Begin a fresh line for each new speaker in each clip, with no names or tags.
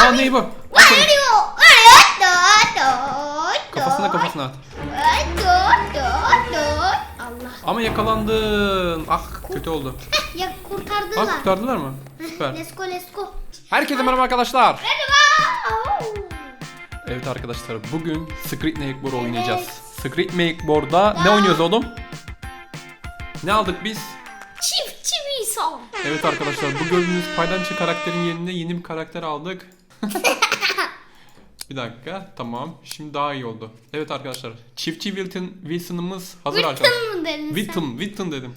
Aa neighbor. Aferin. Kafasına
Kafasına
at.
Allah.
Ama yakalandın. Ah kötü oldu.
Ya
Ah
kurtardılar.
kurtardılar mı? Süper.
Let's go let's go.
Herkese merhaba arkadaşlar.
Merhaba.
Evet arkadaşlar bugün Secret Makeboard oynayacağız. Secret Makeboard'da ne oynuyoruz oğlum? Ne aldık biz?
Çiftçi bir son.
Evet arkadaşlar bu gördüğünüz paylançı karakterin yerine yeni bir karakter aldık. bir dakika tamam şimdi daha iyi oldu. Evet arkadaşlar çiftçi Wilton, Wilson'ımız hazır arkadaşlar.
Wilton mu dedin sen?
Wilton, Wilton dedim.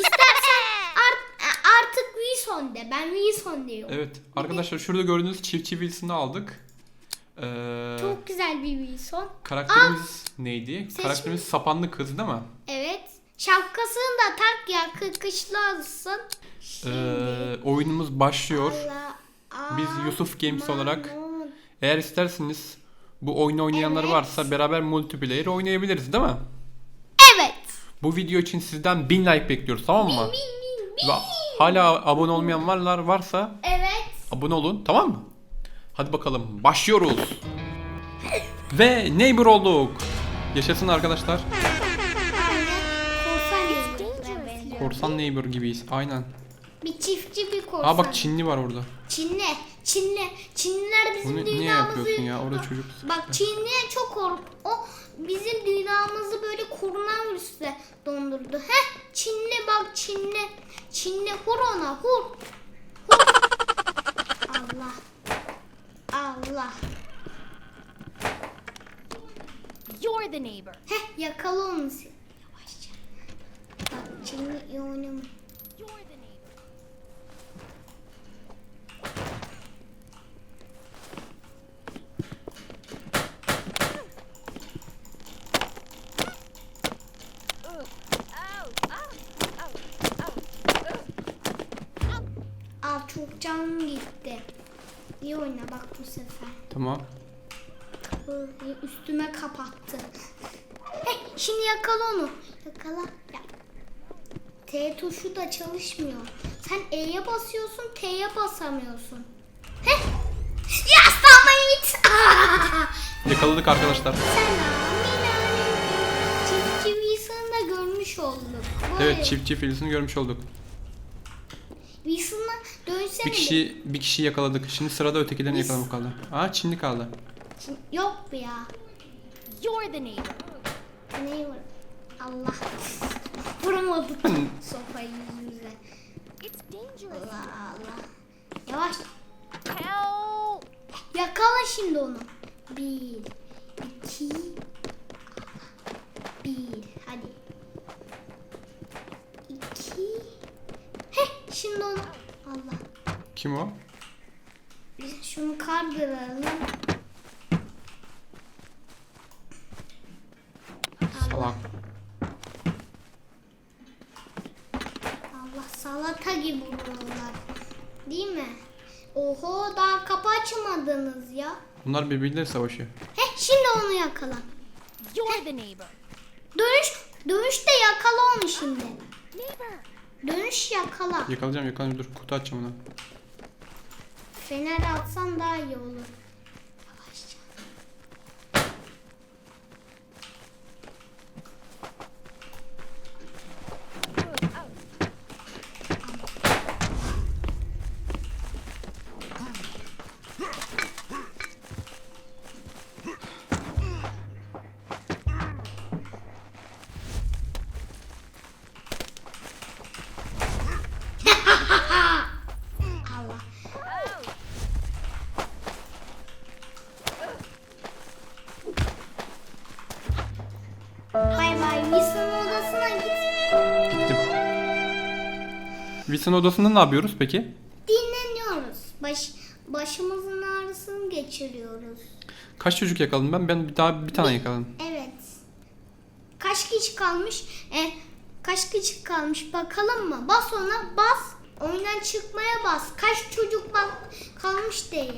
İstersen art- artık Wilson de. Ben Wilson diyorum.
Evet arkadaşlar şurada gördüğünüz çiftçi Wilson'ı aldık. Ee,
Çok güzel bir Wilson.
karakterimiz neydi?
Seçmiş.
Karakterimiz sapanlı kız değil mi?
Evet. Şapkasını da tak ya kıkışlı alsın.
Ee, oyunumuz başlıyor.
Allah.
Biz Yusuf Games olarak eğer isterseniz bu oyunu oynayanlar
Evet.
varsa beraber multiplayer oynayabiliriz değil mi?
Evet.
Bu video için sizden 1000 like bekliyoruz tamam mı? Ve hala abone olmayan varlar varsa
Evet.
abone olun tamam mı? Hadi bakalım başlıyoruz. Ve neighbor olduk. Yaşasın arkadaşlar.
Korsan.
Korsan neighbor gibiyiz aynen.
Bir çiftçi bir korsan.
Aa bak Çinli var orada.
Çinli. Çinli. Çinliler bizim
Bunu niye
dünyamızı...
yapıyorsun ya? Orada çocuk.
Bak Çinli çok kork... O bizim dünyamızı böyle koronavirüsle dondurdu. Heh Çinli bak Çinli. Çinli vur ona vur. Vur. Allah. Allah.
You're the neighbor.
Heh yakala onu sen. Yavaşça. Bak Çinli iyi oynama.
You're the neighbor. Ugh. Ow. Ow. Ow. Ow.
Al canım gitti. İyi oyna bak bu sefer.
Tamam.
Kapı üstüme kapattı. Heh, şimdi yakala onu. Yakala. Ya. T tuşu da çalışmıyor. Sen E'ye basıyorsun, T'ye basamıyorsun. Heh. Ya Samet!
Yakaladık arkadaşlar.
Selamünaleyküm. Çiftçi Wilson'ı da görmüş olduk. Vay.
Evet çiftçi filisini görmüş olduk.
Dönsene.
Bir kişi bir kişi yakaladık. Şimdi sırada ötekilerini
Biz-
yakalamak kaldı. Aa Çinli kaldı.
bir. Yok bu ya.
You're the neighbor.
Ne var? Allah. Vuramadık sopayı yüzümüze.
It's dangerous.
Allah Allah. Yavaş.
Help.
Yakala şimdi onu. Bir, iki, bir. Hadi. İki. Heh, şimdi onu.
Kim o?
Biz şunu kaldıralım.
Salak.
Allah salata gibi buralar. Değil mi? Oho daha kapı açmadınız ya.
Bunlar birbirleriyle savaşıyor.
Heh şimdi onu yakala.
You're the neighbor.
Dönüş, dönüş de yakala onu şimdi.
Neighbor.
Dönüş yakala.
Yakalayacağım yakalayacağım dur kutu açacağım ona.
Fener atsan daha iyi olur. Wilson
odasında ne yapıyoruz peki?
Dinleniyoruz. Baş, başımızın ağrısını geçiriyoruz.
Kaç çocuk yakaladım ben? Ben bir daha bir tane yakaladım.
Evet. Kaç kişi kalmış? E, kaç kişi kalmış bakalım mı? Bas ona bas. Oyundan çıkmaya bas. Kaç çocuk bak kalmış diye.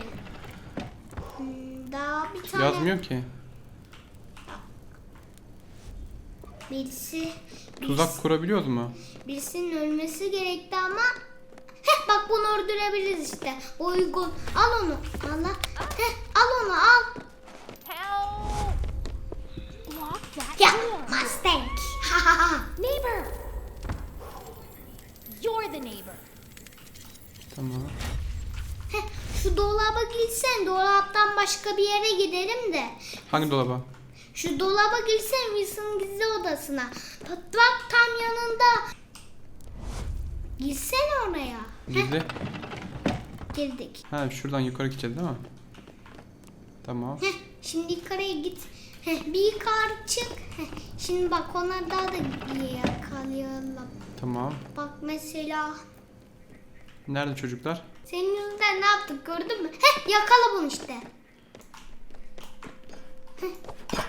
Hmm, daha bir tane.
Yazmıyor ki.
Birisi,
Tuzak kurabiliyoruz mu?
birisinin ölmesi gerekti ama Heh, bak bunu öldürebiliriz işte. Uygun. Al onu. Allah. Heh al onu al. Ya. Mustang.
Neighbor! You're the neighbor.
Tamam.
Heh, şu dolaba gitsen dolaptan başka bir yere gidelim de.
Hangi dolaba?
Şu dolaba girsen Wilson'ın gizli odasına. Bak tam yanında. Girsene oraya. Heh,
Gizli.
girdik.
Ha şuradan yukarı gideceğiz değil mi? Tamam.
Heh, şimdi yukarıya git. Heh, bir yukarı çık. Heh, şimdi bak onlar daha da yakalayalım.
Tamam.
Bak mesela
Nerede çocuklar?
senin yüzünden ne yaptık gördün mü? Heh, yakala bunu işte. Heh. Heh,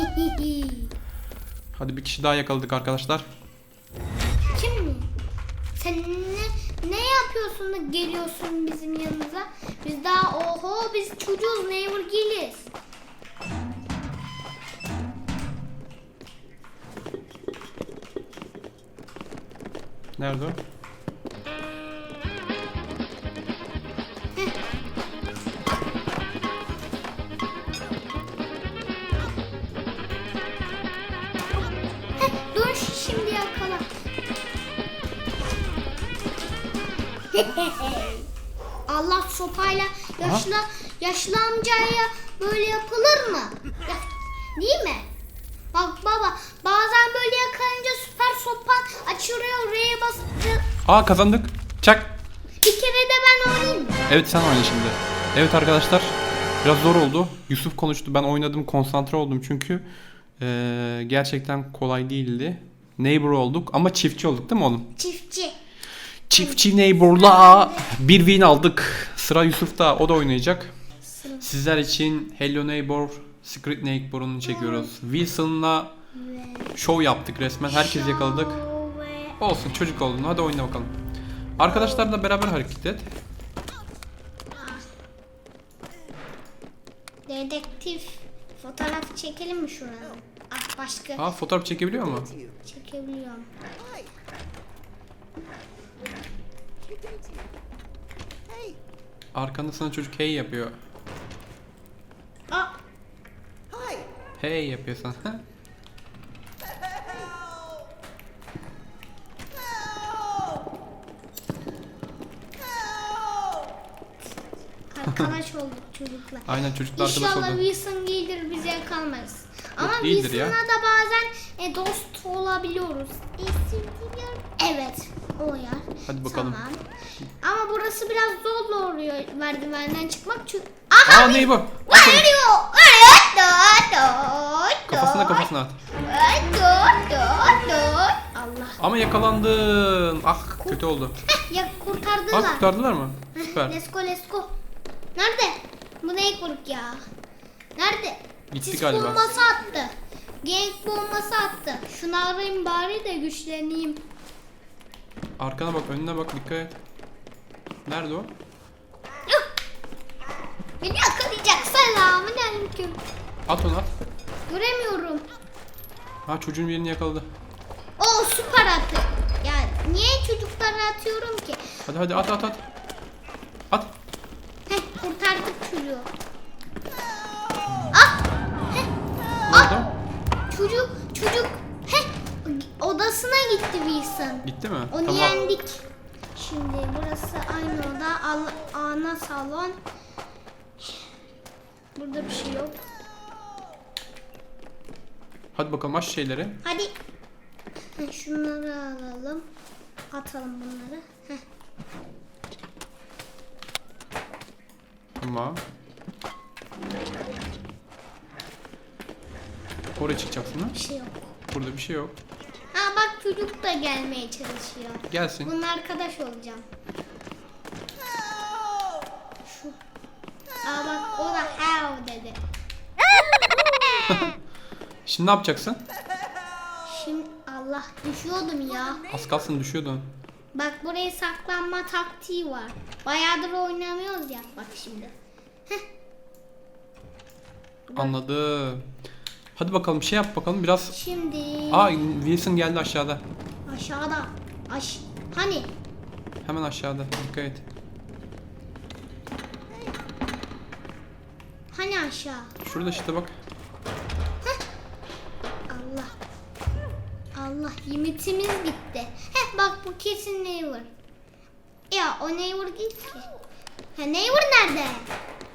Hadi bir kişi daha yakaladık arkadaşlar.
Kim mi? Sen ne, ne yapıyorsun da geliyorsun bizim yanımıza? Biz daha oho biz çocuğuz neighbor giliz.
Nerede o?
Sopayla yaşlı yaşlı amcaya böyle yapılır mı? Ya, değil mi? Bak baba bazen böyle yakalayınca süper sopan açılıyor oraya bastı.
Aa kazandık. Çak.
Bir kere de ben oynayayım mı?
Evet sen oyna şimdi. Evet arkadaşlar biraz zor oldu. Yusuf konuştu ben oynadım konsantre oldum çünkü eee, gerçekten kolay değildi. Neighbor olduk ama çiftçi olduk değil mi oğlum?
Çiftçi.
Çiftçi Neighbor'la bir win aldık. Sıra Yusuf'ta o da oynayacak. Sizler için Hello Neighbor, Secret Neighbor'unu çekiyoruz. Wilson'la show yaptık resmen. Herkes yakaladık. Olsun çocuk oldun hadi oyna bakalım. Arkadaşlarla beraber hareket et.
Dedektif. Fotoğraf çekelim mi şuradan? Ah başka
Aa fotoğraf çekebiliyor mu?
çekebiliyorum.
Arkanda sana çocuk hey yapıyor. Hey yapıyor sana.
arkadaş olduk çocukla.
Aynen çocuklar arkadaş
İnşallah
oldu.
Wilson gelir bize kalmaz. Ama
değildir
Wilson'la
ya.
da bazen e, dost olabiliyoruz. Evet, o yer.
Hadi bakalım.
Tamam. Ama burası biraz zor oluyor merdivenden çıkmak çünkü...
Aa
Aha! Varıyor! Dört, dört,
Kafasına kafasına at.
Allah.
Ama yakalandın. Ah kötü oldu.
Heh, ya kurtardılar.
Ah kurtardılar mı? Süper.
Let's go, let's go. Nerede? Bu ne grup ya? Nerede?
Gitti
Sis
galiba.
bombası attı. Genk bombası attı. Şunu arayayım bari de güçleneyim.
Arkana bak önüne bak dikkat et. Nerede o?
Beni yakalayacak. Selamün aleyküm.
At onu at.
Göremiyorum.
Ha çocuğun birini yakaladı.
O süper attı. Ya niye çocuklara atıyorum ki?
Hadi hadi at at at. At.
Heh kurtardık çocuğu. Ah! Heh,
Ne oldu?
çocuk çocuk odasına gitti Wilson.
Gitti mi?
Onu
tamam.
yendik. Şimdi burası aynı oda. Al- ana salon. Burada bir şey yok.
Hadi bakalım aç şeyleri.
Hadi. Heh, şunları alalım. Atalım bunları. Heh.
Tamam. Oraya çıkacaksın ha?
Bir şey yok.
Burada bir şey yok.
Çocuk da gelmeye çalışıyor.
Gelsin.
Bunun arkadaş olacağım. Şu. Aa bak o da how dedi.
Şimdi ne yapacaksın?
Şimdi Allah düşüyordum ya.
Az kalsın düşüyordun.
Bak buraya saklanma taktiği var. Bayağıdır oynamıyoruz ya. Bak şimdi.
Anladım. Hadi bakalım bir şey yap bakalım biraz.
Şimdi.
Aa Wilson geldi aşağıda.
Aşağıda. Aş. Hani?
Hemen aşağıda. Dikkat et.
Hani aşağı?
Şurada işte bak.
Allah. Allah limitimiz bitti. Heh bak bu kesin Neighbor. Ya o Neighbor değil ki. Ha Neighbor nerede?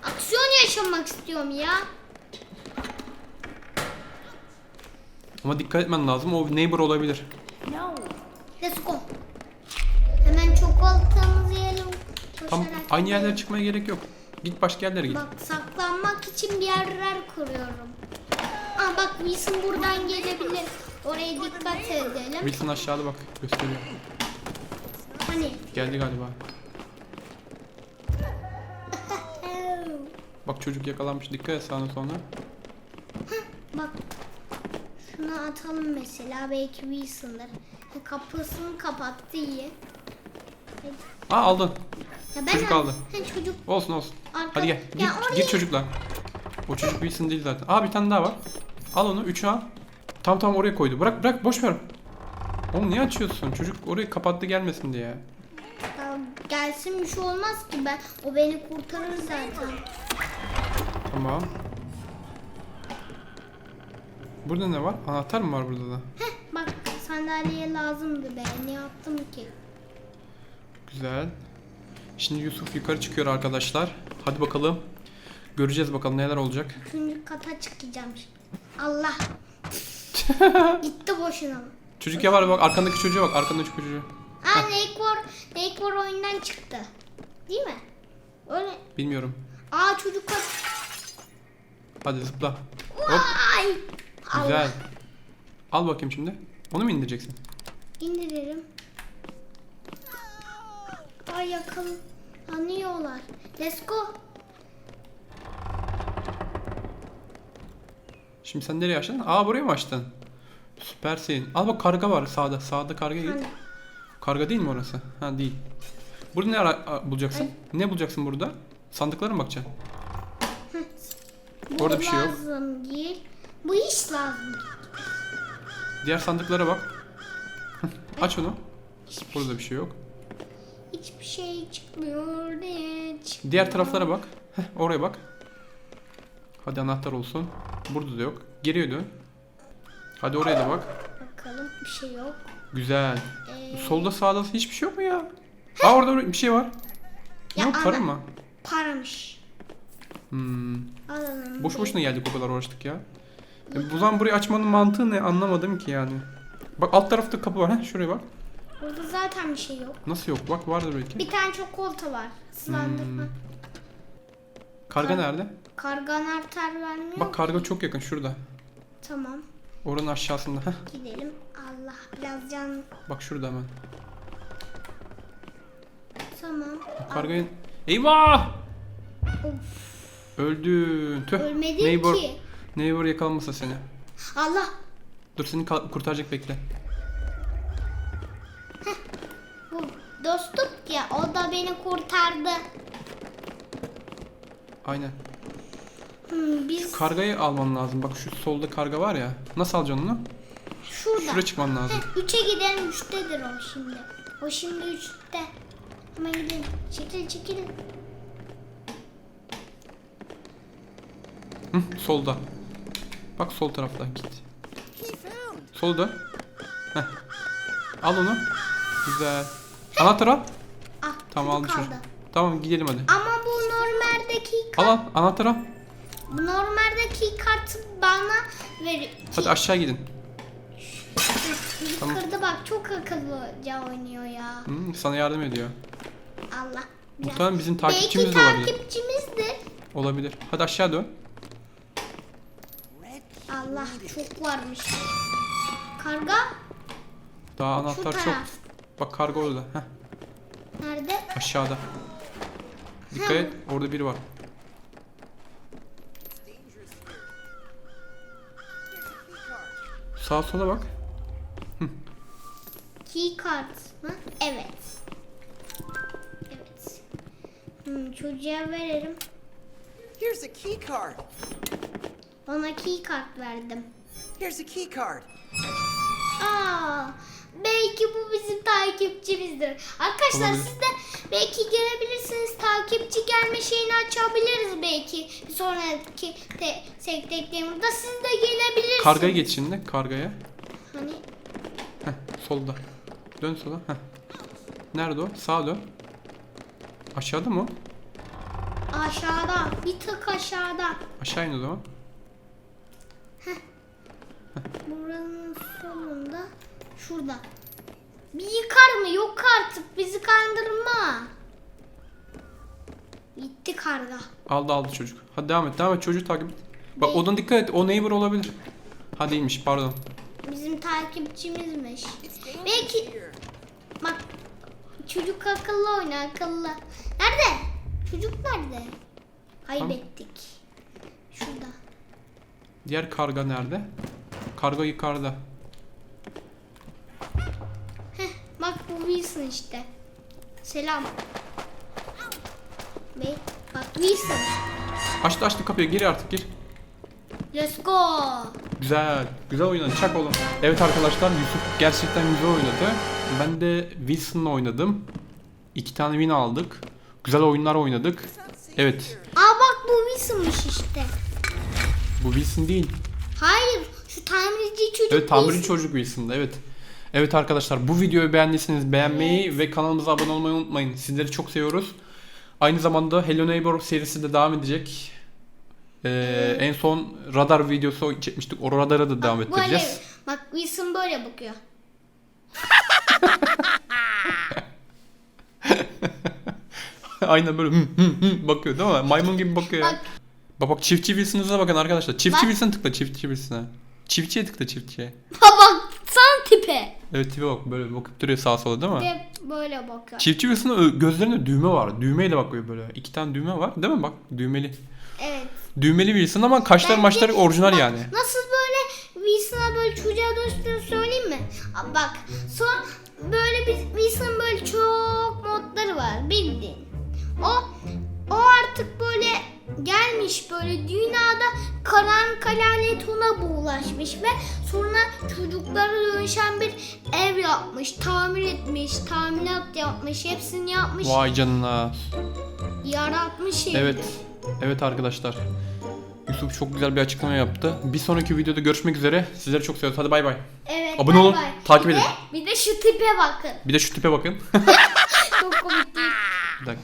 Aksiyon yaşamak istiyorum ya.
Ama dikkat etmen lazım. O neighbor olabilir.
No.
Let's go. Hemen çikolatamızı yiyelim.
Tam
Koşarak
aynı yerlere
gidelim.
çıkmaya gerek yok. Git başka yerlere git.
Bak saklanmak için bir yerler kuruyorum. Aa bak Wilson buradan gelebilir. Oraya dikkat edelim.
Wilson aşağıda bak. Gösteriyor.
Hani?
Geldi galiba. Bak çocuk yakalanmış. Dikkat et sağına sonra.
Bak. Şunu atalım mesela. Belki Wilson'dır. Kapısını kapattı iyi.
Aa aldın.
Ya ben
Çocuk aldı.
Çocuk.
Olsun olsun.
Arka-
Hadi gel.
Ya oraya-
gir çocukla. O çocuk Wilson değil zaten. Aa bir tane daha var. Al onu. Üçü al. Tam tam oraya koydu. Bırak bırak boş ver. Oğlum niye açıyorsun? Çocuk orayı kapattı gelmesin diye.
Ya, gelsin bir şey olmaz ki ben. O beni kurtarır zaten.
Tamam. Burada ne var? Anahtar mı var burada da?
Heh bak sandalye lazımdı be. Ne yaptım ki?
Güzel. Şimdi Yusuf yukarı çıkıyor arkadaşlar. Hadi bakalım. Göreceğiz bakalım neler olacak.
Üçüncü kata çıkacağım şimdi. Allah. Gitti boşuna.
Çocuk ya var bak arkandaki çocuğa bak arkandaki çocuğa.
Aa Nakor, Nakor oyundan çıktı. Değil mi? Öyle.
Bilmiyorum.
Aa çocuk kat.
Hadi zıpla. Hop.
Vay.
Güzel.
Allah.
Al bakayım şimdi. Onu mu indireceksin?
İndiririm. Ay yakalanıyorlar. Let's go.
Şimdi sen nereye açtın? Aa buraya mı açtın? Süpersin. Al bak karga var sağda. Sağda karga git.
Hani?
Karga değil mi orası? Ha değil. Burada ne ara- bulacaksın? Ne bulacaksın burada? Sandıklara mı bakacaksın? Orada bir şey yok.
lazım değil. Bu hiç lazım.
Diğer sandıklara bak. Aç onu. Burada bir şey yok.
Hiçbir şey çıkmıyor diye çıkmıyor.
Diğer taraflara bak. Heh, oraya bak. Hadi anahtar olsun. Burada da yok. Geriye dön. Hadi oraya da bak.
Bakalım bir şey yok.
Güzel.
Ee,
Solda sağda hiçbir şey yok mu ya? Aa orada bir şey var. Ne
Ya
o para mı?
paramış.
Hmm.
Alalım.
Boş boşuna geldik o kadar uğraştık ya. E, bu zaman burayı açmanın mantığı ne anlamadım ki yani. Bak alt tarafta kapı var. Heh, şuraya bak.
Burada zaten bir şey yok.
Nasıl yok? Bak vardır belki.
Bir tane çikolata var. Islandırma.
Hmm. Karga
Kar-
nerede?
Karga anahtar vermiyor.
Bak karga çok yakın şurada.
Tamam.
Oranın aşağısında. Heh,
Gidelim. Allah biraz can.
bak şurada hemen.
Tamam.
Kargayı... Eyvah!
Of.
Öldün. Tüh.
Ölmedim
Neighbor,
ki.
Neighbor yakalanmasa seni.
Allah.
Dur seni kurtaracak bekle.
Bu dostluk ya. O da beni kurtardı.
Aynen.
Hmm, biz
Kargayı alman lazım. Bak şu solda karga var ya. Nasıl alacaksın onu?
şurada.
Şuraya çıkman lazım.
Heh, üçe gidelim. Üçtedir o şimdi. O şimdi üçte. Hemen gidelim. Çekil çekil.
Hı, solda. Bak sol tarafta git. Solda. Heh. Al onu. Güzel. Anahtar al.
Ah
Tamam
çocuk
aldı çocuk.
aldı.
Tamam gidelim hadi.
Ama bu normaldeki
Al
kart,
al anahtar al.
bu normaldeki kartı bana ver.
Hadi aşağı gidin. Tamam.
Kırdı bak çok akıllıca oynuyor ya.
Hı, sana yardım ediyor.
Allah.
Muhtemelen bizim
Belki
takipçimiz de olabilir.
takipçimizdir.
Olabilir. Hadi aşağı dön.
Allah çok varmış. Karga
Daha anahtar çok. Bak karga orada. Heh,
Nerede?
aşağıda. Dikkat et. Orada biri var. Sağa sola bak.
Key card mı? Evet. Evet. Hmm, çocuğa verelim.
Here's a key card.
Ona key card verdim.
Here's a key card.
Aa, belki bu bizim takipçimizdir. Arkadaşlar
Olabilir.
siz de belki gelebilirsiniz. Takipçi gelme şeyini açabiliriz belki. Bir sonraki te tek teklerimizde siz de gelebilirsiniz.
Kargaya geç şimdi. Kargaya.
Hani
Heh, solda. Dön sola. Heh. Nerede o? Sağa dön. Aşağıda mı o?
aşağıda. Bir tık aşağıda.
Aşağı in o zaman.
Buranın sonunda. Şurada. Bir yıkar mı? Yok artık. Bizi kandırma. Gitti karga.
Aldı aldı çocuk. Hadi devam et. Devam et. Çocuğu takip et. Bak
Değil.
odan dikkat et. O neighbor olabilir. Ha değilmiş pardon.
Bizim takipçimizmiş. Belki bak çocuk akıllı oyna akıllı. Nerede? Çocuk nerede? Kaybettik. Şurada.
Diğer karga nerede? Karga yukarıda.
Heh, bak bu Wilson işte. Selam. Bey, bak Wilson.
Açtı açtı kapıyı. Gir artık gir.
Let's go.
Güzel. Güzel oynadın. Çak oğlum. Evet arkadaşlar Yusuf gerçekten güzel oynadı. Ben de Wilson'la oynadım. İki tane win aldık. Güzel oyunlar oynadık. Evet.
Aa bak bu Wilson'mış işte.
Bu Wilson değil.
Hayır, tamirci çocuk
Evet tamirci çocuk Wilson'da evet. Evet arkadaşlar bu videoyu beğendiyseniz beğenmeyi ve kanalımıza abone olmayı unutmayın. Sizleri çok seviyoruz. Aynı zamanda Hello Neighbor serisi de devam edecek. Ee, en son radar videosu çekmiştik. O radara da devam
Böyle,
ettireceğiz.
bak Wilson böyle bakıyor.
Aynen böyle hı hı hı bakıyor değil mi? Maymun gibi bakıyor.
Bak.
Bak bak çiftçi Wilson'ınıza bakın arkadaşlar. Çiftçi
Bak.
Wilson tıkla çiftçi Wilson'a. Çiftçiye tıkla çiftçiye.
bak san tipe.
Evet tipe bak böyle bakıp duruyor sağa sola değil mi?
De böyle bakıyor.
Çiftçi ö- gözlerinde düğme var. Düğmeyle bakıyor böyle. İki tane düğme var değil mi? Bak düğmeli.
Evet.
Düğmeli Wilson ama kaşları
Bence-
maçları orijinal
bak,
yani.
Nasıl böyle Wilson'a böyle çocuğa dönüştüğünü söyleyeyim mi? Bak son böyle bir Wilson böyle çok modları var bildiğin. O gelmiş böyle dünyada karanlık lanet ona bulaşmış ve sonra çocuklara dönüşen bir ev yapmış, tamir etmiş, tamirat yapmış, hepsini yapmış,
Vay canına.
yaratmış evi.
Evet. Evet arkadaşlar. Yusuf çok güzel bir açıklama yaptı. Bir sonraki videoda görüşmek üzere. Sizleri çok seviyoruz. Hadi bay bay.
Evet.
Abone
bay
olun,
bay.
takip
Bir de-
edin.
Bir de şu tipe bakın.
Bir de şu tipe bakın.
Çok komik